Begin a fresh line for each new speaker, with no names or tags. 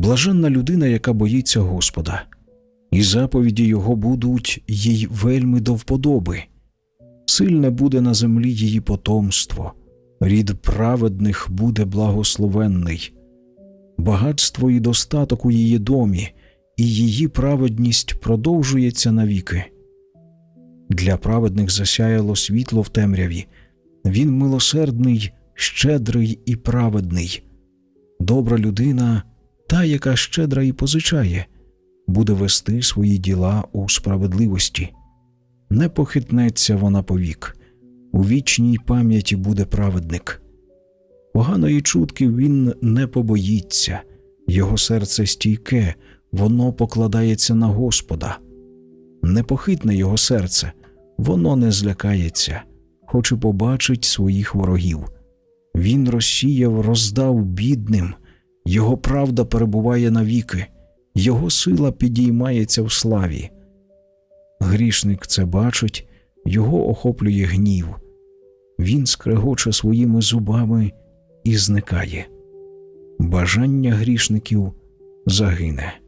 Блаженна людина, яка боїться Господа, і заповіді Його будуть їй вельми до вподоби. Сильне буде на землі її потомство, рід праведних буде благословенний, багатство і достаток у її домі, і її праведність продовжується навіки. Для праведних засяяло світло в темряві, він милосердний, щедрий і праведний. Добра людина, та, яка щедра і позичає, буде вести свої діла у справедливості. Не похитнеться вона повік, у вічній пам'яті буде праведник. Поганої чутки він не побоїться, його серце стійке, воно покладається на Господа. Непохитне його серце, воно не злякається, хоч і побачить своїх ворогів. Він розсіяв, роздав бідним, його правда перебуває навіки, його сила підіймається в славі. Грішник це бачить, його охоплює гнів. Він скрегоче своїми зубами і зникає. Бажання грішників загине.